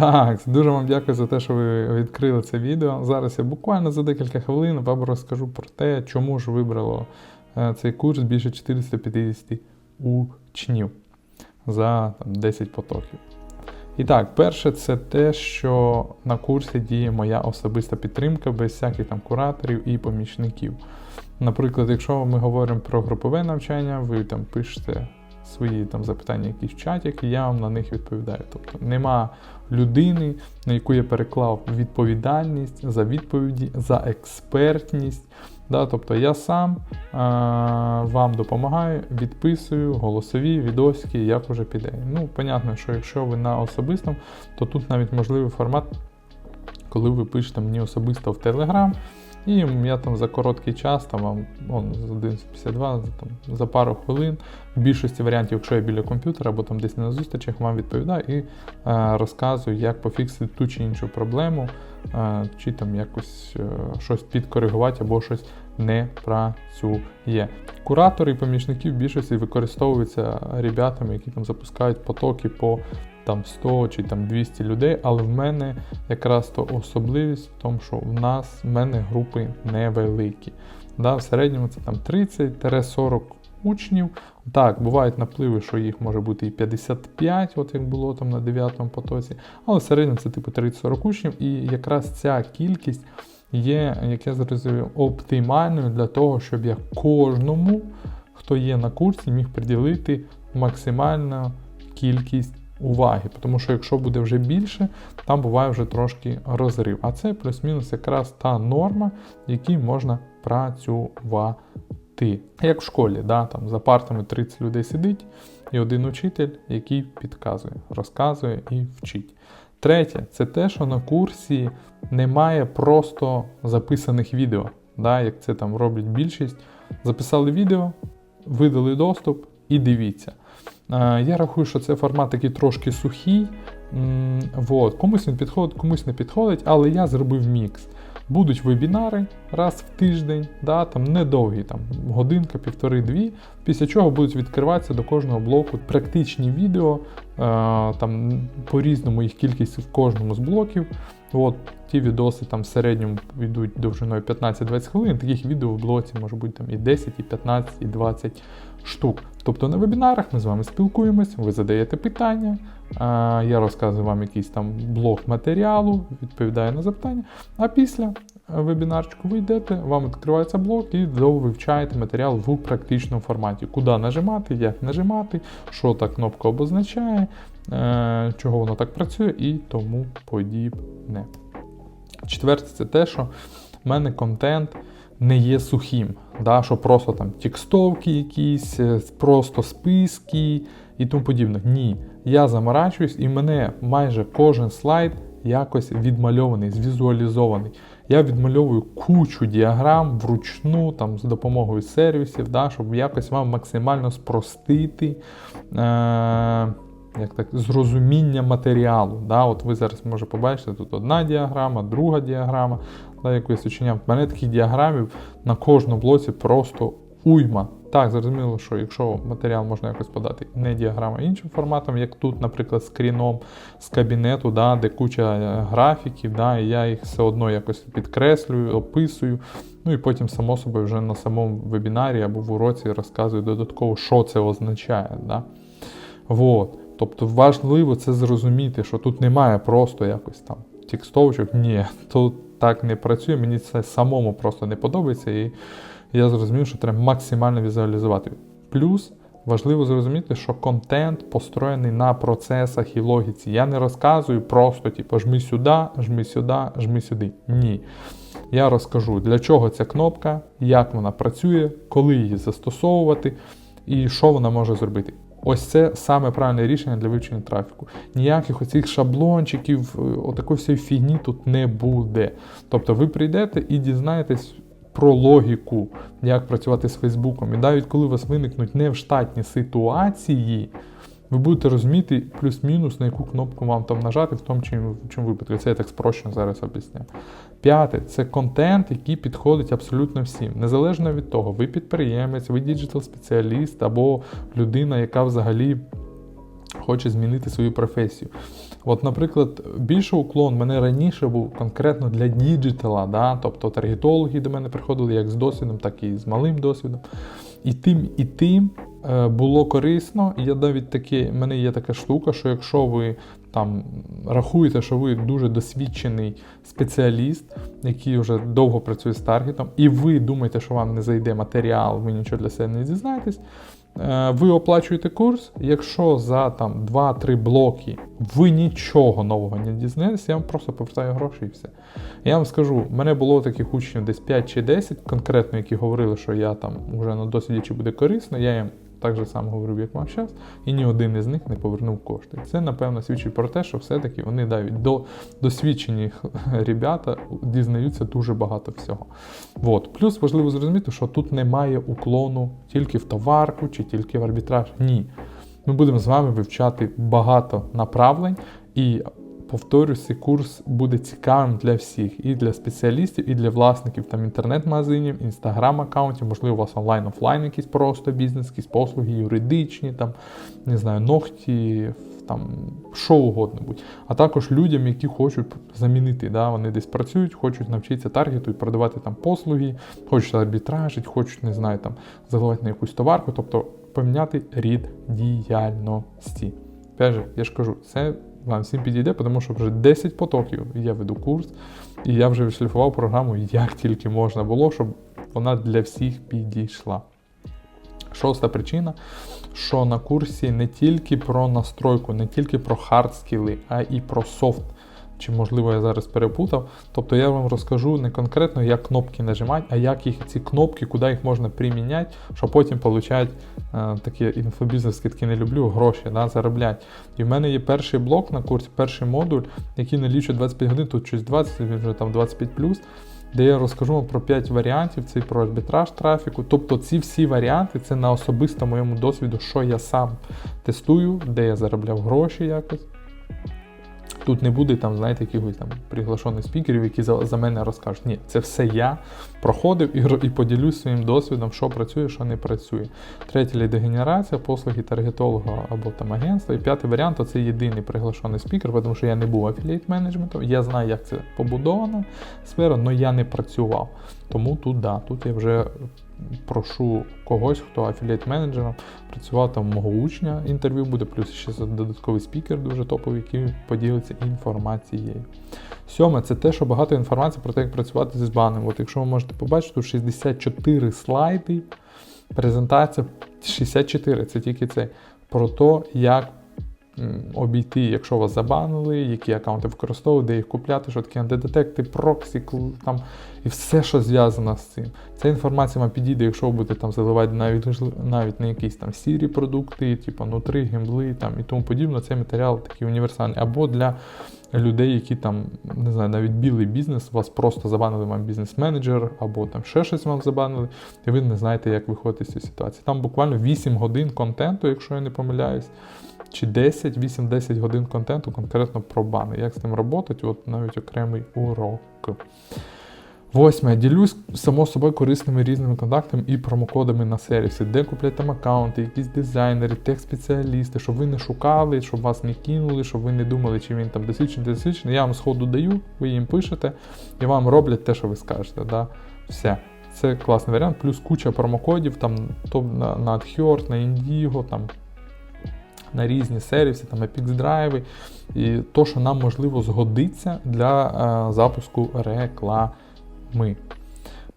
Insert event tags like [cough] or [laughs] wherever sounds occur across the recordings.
Так, дуже вам дякую за те, що ви відкрили це відео. Зараз я буквально за декілька хвилин вам розкажу про те, чому ж вибрало е, цей курс більше 450 учнів за там, 10 потоків. І так, перше, це те, що на курсі діє моя особиста підтримка без всяких там кураторів і помічників. Наприклад, якщо ми говоримо про групове навчання, ви там пишете свої там запитання, якісь в чаті, і я вам на них відповідаю. Тобто нема людини, на яку я переклав відповідальність за відповіді, за експертність. Да, тобто я сам а, вам допомагаю, відписую голосові відосики, як уже піде. Ну, понятно, що якщо ви на особистому, то тут навіть можливий формат, коли ви пишете мені особисто в Telegram, і я там за короткий час, там он, з 11.52, там, за пару хвилин, в більшості варіантів, якщо я біля комп'ютера або там десь на зустрічах, вам відповідаю і е, розказую, як пофіксити ту чи іншу проблему, е, чи там якось е, щось підкоригувати або щось не працює. Куратори і помічники в більшості використовуються ребятами, які там запускають потоки по там 100 чи там 200 людей, але в мене якраз то особливість в тому, що в нас в мене групи невеликі. Да, В середньому це там 30-40 учнів. Так, бувають напливи, що їх може бути і 55, от як було там на 9 потоці, але в середньому це типу 30-40 учнів, і якраз ця кількість є, як я зрозумів, оптимальною для того, щоб я кожному, хто є на курсі, міг приділити максимальну кількість уваги. Тому що якщо буде вже більше, там буває вже трошки розрив. А це плюс-мінус якраз та норма, якій можна працювати. Як в школі, да, там за партами 30 людей сидить, і один учитель, який підказує, розказує і вчить. Третє, це те, що на курсі немає просто записаних відео, да, як це там роблять більшість. Записали відео, видали доступ і дивіться. Я рахую, що це формат такий трошки сухий. Вот. Комусь він підходить, комусь не підходить, але я зробив мікс. Будуть вебінари раз в тиждень, да, там недовгі, там, годинка, півтори-дві, після чого будуть відкриватися до кожного блоку практичні відео, там по-різному їх кількість в кожному з блоків. От, Ті відоси там в середньому йдуть довжиною 15-20 хвилин, таких відео в блоці може бути там і 10, і 15, і 20 штук. Тобто на вебінарах ми з вами спілкуємось, ви задаєте питання, я розказую вам якийсь там блок матеріалу, відповідаю на запитання. А після вебінарчику ви йдете, вам відкривається блок і вивчаєте матеріал в практичному форматі. Куди нажимати, як нажимати, що та кнопка обозначає, е, чого воно так працює і тому подібне. Четверте, це те, що в мене контент не є сухим, да, що просто там текстовки якісь, е, просто списки і тому подібне. Ні. Я заморачуюсь і мене майже кожен слайд якось відмальований, звізуалізований. Я відмальовую кучу діаграм вручну, там, з допомогою сервісів, да, щоб якось вам максимально спростити. Е- як так, зрозуміння матеріалу. Да? От Ви зараз може побачите, тут одна діаграма, друга діаграма, да, яку я сочиняв. У мене таких діаграмів на кожному блоці просто уйма. Так, зрозуміло, що якщо матеріал можна якось подати не діаграма, іншим форматом, як тут, наприклад, скріном з кабінету, да, де куча е, графіків, да, і я їх все одно якось підкреслюю, описую. Ну і потім, само собою, вже на самому вебінарі або в уроці розказую додатково, що це означає. Да. Вот. Тобто важливо це зрозуміти, що тут немає просто якось там текстовочок. Ні, тут так не працює, мені це самому просто не подобається, і я зрозумів, що треба максимально візуалізувати. Плюс важливо зрозуміти, що контент построєний на процесах і логіці. Я не розказую просто, типу, жми сюди, жми сюди, жми сюди. Ні. Я розкажу, для чого ця кнопка, як вона працює, коли її застосовувати і що вона може зробити. Ось це саме правильне рішення для вивчення трафіку. Ніяких оцих шаблончиків, е, отакої всієї фігні тут не буде. Тобто ви прийдете і дізнаєтесь про логіку, як працювати з Фейсбуком. І навіть коли у вас виникнуть невштатні ситуації, ви будете розуміти плюс-мінус, на яку кнопку вам там нажати, в тому чи чому випадку. Це я так спрощено зараз об'ясняю. П'яте це контент, який підходить абсолютно всім. Незалежно від того, ви підприємець, ви діджитал-спеціаліст або людина, яка взагалі хоче змінити свою професію. От, наприклад, більше уклон мене раніше був конкретно для діджитала, да? тобто таргетологи до мене приходили як з досвідом, так і з малим досвідом. І тим, і тим було корисно. Я навіть таке, в мене є така штука, що якщо ви там рахуєте, що ви дуже досвідчений спеціаліст, який вже довго працює з таргетом, і ви думаєте, що вам не зайде матеріал, ви нічого для себе не дізнаєтесь. Е, ви оплачуєте курс, якщо за там 2-3 блоки ви нічого нового не дізнаєтесь, я вам просто повертаю гроші і все. Я вам скажу, в мене було таких учнів десь 5 чи 10, конкретно, які говорили, що я там вже на досвіді чи буде корисно, я їм так же само говорив, як вам зараз, і ні один із них не повернув кошти. Це, напевно, свідчить про те, що все-таки вони навіть до досвідчені [laughs] ребята дізнаються дуже багато всього. От. Плюс важливо зрозуміти, що тут немає уклону тільки в товарку чи тільки в арбітраж. Ні. Ми будемо з вами вивчати багато направлень і повторюсь, цей курс буде цікавим для всіх, і для спеціалістів, і для власників там інтернет-магазинів, інстаграм-аккаунтів, можливо, у вас онлайн-офлайн якийсь просто бізнес, якісь послуги, юридичні, там, не знаю, ногті, там, що угодно будь. А також людям, які хочуть замінити. Да? Вони десь працюють, хочуть навчитися таргету і продавати там послуги, хочуть арбітражити, хочуть, не знаю, там, заливати на якусь товарку, тобто поміняти рід діяльності. Опять я ж кажу, це вам всім підійде, тому що вже 10 потоків я веду курс, і я вже відшліфував програму як тільки можна було, щоб вона для всіх підійшла. Шоста причина, що на курсі не тільки про настройку, не тільки про хард скіли, а і про софт чи, можливо, я зараз перепутав. Тобто я вам розкажу не конкретно, як кнопки нажимати, а як їх ці кнопки, куди їх можна приміняти, щоб потім отримати е, такі інфобізнес таки не люблю, гроші да, заробляти. І в мене є перший блок на курсі, перший модуль, який налічує 25 годин, тут щось 20, він вже там 25 де я розкажу вам про 5 варіантів, це про арбітраж трафіку. Тобто ці всі варіанти це на особисто моєму досвіду, що я сам тестую, де я заробляв гроші якось. Тут не буде там, знаєте, якихось там приглашених спікерів, які за, за мене розкажуть. Ні, це все я проходив і і поділюсь своїм досвідом, що працює, що не працює. Третя лідогенерація, послуги таргетолога або там агентства. І п'ятий варіант це єдиний приглашений спікер, тому що я не був афілієт менеджментом. Я знаю, як це побудована сфера, але я не працював. Тому тут да, тут я вже прошу когось, хто афілієт менеджером працював там мого учня, інтерв'ю буде, плюс ще додатковий спікер дуже топовий, який поділиться інформацією. Сьоме, це те, що багато інформації про те, як працювати з баном. От якщо ви можете побачити, тут 64 слайди, презентація 64, це тільки це, про те, як обійти, якщо вас забанили, які аккаунти використовувати, де їх купляти, що таке антидетекти, проксі, там і все, що зв'язано з цим. Ця інформація вам підійде, якщо ви будете там заливати навіть навіть на якісь там сірі продукти, типу нутри, гембли там і тому подібне. Цей матеріал такий універсальний. Або для людей, які там, не знаю, навіть білий бізнес, вас просто забанили вам бізнес-менеджер, або там ще щось вам забанили, і ви не знаєте, як виходити з цієї ситуації. Там буквально 8 годин контенту, якщо я не помиляюсь чи 10, 8-10 годин контенту конкретно про бани. Як з ним працювати, от навіть окремий урок. Восьме. Ділюсь само собою корисними різними контактами і промокодами на сервісі, де купляти там аккаунти, якісь дизайнери, тех-спеціалісти, щоб ви не шукали, щоб вас не кинули, щоб ви не думали, чи він там досвідчений, досвідчений. Я вам сходу даю, ви їм пишете і вам роблять те, що ви скажете. Да? Все. Це класний варіант, плюс куча промокодів там то на AdHeart, на Indigo, там на різні сервіси, там Epix Drive, і то, що нам можливо згодиться для е, запуску реклами.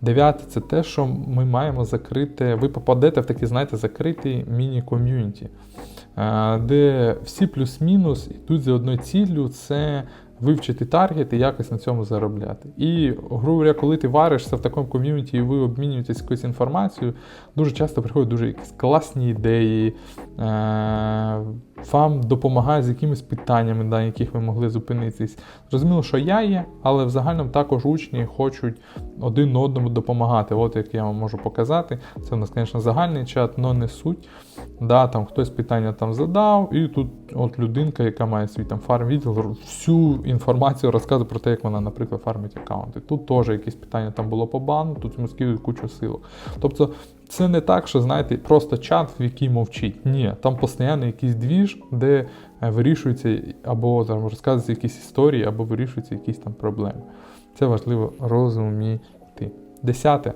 Дев'яте це те, що ми маємо закрити. Ви попадете в такий, знаєте, закритий міні-ком'юніті, е, де всі плюс-мінус йдуть за одною ціллю, це вивчити таргет і якось на цьому заробляти. І, грубо говоря, коли ти варишся в такому ком'юніті і ви обмінюєтесь якоюсь інформацією, дуже часто приходять дуже якісь класні ідеї, е, вам допомагають з якимись питаннями, на яких ви могли зупинитись. Зрозуміло, що я є, але в загальному також учні хочуть один одному допомагати. От як я вам можу показати. Це у нас, звісно, загальний чат, але не суть. Да, там Хтось питання там задав, і тут от людинка, яка має свій там фарм-відділ, всю інформацію розказує про те, як вона, наприклад, фармить аккаунти. Тут теж якісь питання там було по бану, тут скидують кучу силок. Тобто це не так, що знаєте, просто чат, в який мовчить. Ні, там постійно якийсь двіж, де е, вирішуються або там розказуються якісь історії, або вирішуються якісь там проблеми. Це важливо розуміти. Десяте.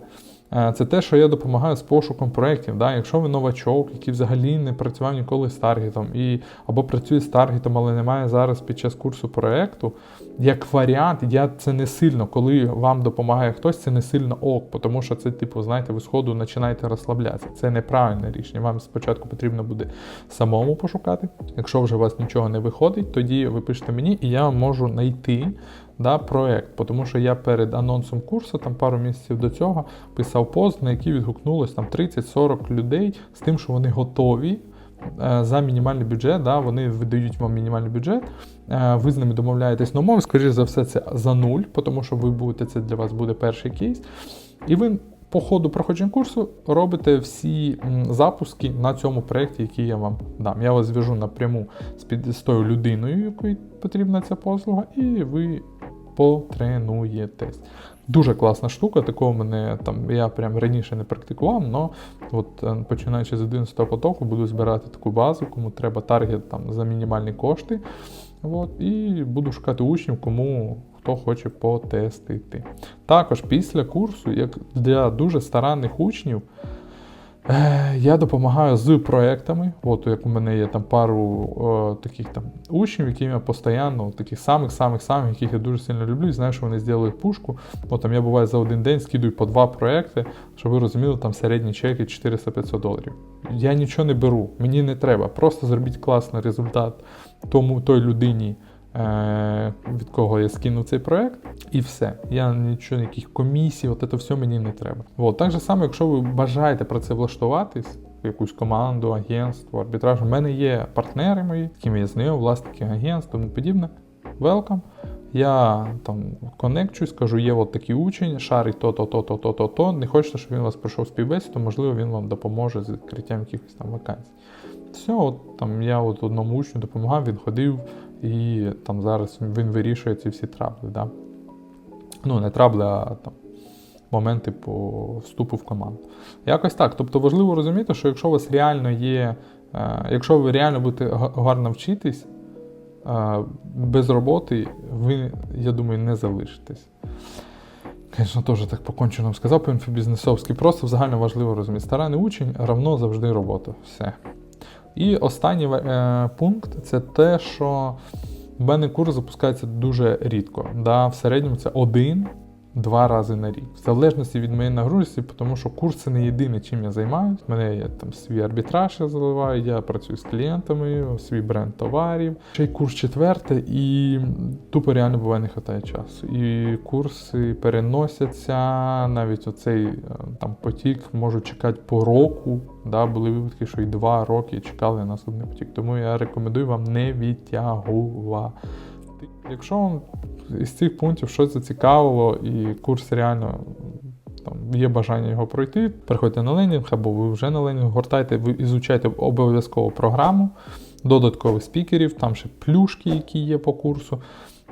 Е, Це те, що я допомагаю з пошуком проєктів. Да? Якщо ви новачок, який взагалі не працював ніколи з таргетом, і, або працює з таргетом, але немає зараз під час курсу проєкту, як варіант, я це не сильно, коли вам допомагає хтось, це не сильно ок, тому що це, типу, знаєте, ви сходу починаєте розслаблятися. Це неправильне рішення. Вам спочатку потрібно буде самому пошукати. Якщо вже у вас нічого не виходить, тоді ви пишете мені, і я можу знайти да, проект. Тому що я перед анонсом курсу, там пару місяців до цього, писав пост, на який відгукнулось там 30-40 людей з тим, що вони готові. е, За мінімальний бюджет, да, вони видають вам мінімальний бюджет, е, ви з ними домовляєтесь на умови, скоріше за все, це за нуль, тому що ви будете, це для вас буде перший кейс. І ви по ходу проходження курсу робите всі запуски на цьому проєкті, який я вам дам. Я вас зв'яжу напряму з, під, з тою людиною, якій потрібна ця послуга, і ви потренуєтесь. Дуже класна штука, такого мене там я прям раніше не практикував, але от е, починаючи з 11 потоку, буду збирати таку базу, кому треба таргет там за мінімальні кошти. От, і буду шукати учнів, кому хто хоче потестити. Також після курсу, як для дуже старанних учнів, я допомагаю з проектами. От як у мене є там пару о, таких там учнів, яким я постійно, таких самих-самих-самих, яких я дуже сильно люблю, і знаю, що вони зроблять пушку. От там я буває за один день скидую по два проекти, щоб ви розуміли, там середні чеки 400-500 доларів. Я нічого не беру, мені не треба. Просто зробіть класний результат тому той людині. Е, Від кого я скинув цей проект, і все. Я нічого, ніяких комісій, от це все мені не треба. От. Так же само, якщо ви бажаєте про це влаштуватись, якусь команду, агентство, арбітраж, у мене є партнери мої, з ким я знайомий, власники агентств, тому подібне. Welcome. Я там конекчусь, кажу, є от такий учень, шарить то-то, то-то, то-то, то. Не хочете, щоб він вас пройшов співбесіду, можливо, він вам допоможе з відкриттям якихось там вакансій. Все, от там я от одному учню допомагав, він ходив, і там зараз він вирішує ці всі трабли. Да? Ну, не трабли, а там моменти по вступу в команду. Якось так. Тобто важливо розуміти, що якщо у вас реально є, е, якщо ви реально будете гарно вчитись, е, без роботи ви, я думаю, не залишитесь. Звісно, теж так покончено сказав по інфобізнесовськи. Просто загально важливо розуміти. Старанний учень равно завжди робота. Все. І останній е, пункт це те, що мене курс запускається дуже рідко. Да? В середньому це один-два рази на рік. В залежності від моєї нагрузки, тому що курс це не єдине, чим я займаюся. Мене є там свій арбітраж, я заливаю, я працюю з клієнтами, свій бренд товарів. Ще й курс четвертий, і тупо реально буває не вистачає часу. І курси переносяться, навіть оцей е, там потік можу чекати по року. Да, були випадки, що і два роки чекали на наступний потік. Тому я рекомендую вам не відтягувати. Якщо вам із цих пунктів щось зацікавило і курс реально там, є бажання його пройти, переходьте на ленінг або ви вже на ленінг, гортайте, ви ізучайте обов'язково програму, додаткових спікерів, там ще плюшки, які є по курсу.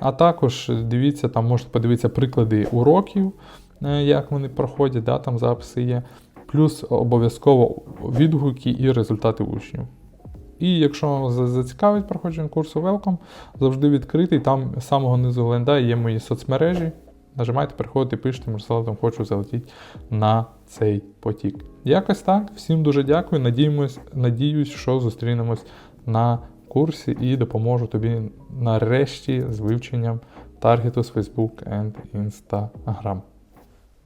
А також дивіться, там можете подивитися приклади уроків, е, як вони проходять, да, там записи є. Плюс обов'язково відгуки і результати учнів. І якщо зацікавить проходження курсу Welcome, завжди відкритий. Там з самого низу гленда є мої соцмережі. Нажимайте, приходите, пишете, Марсела, хочу залетіти на цей потік. Якось так. Всім дуже дякую. Надіємось, надіюсь, що зустрінемось на курсі і допоможу тобі нарешті з вивченням таргету з Facebook and Instagram.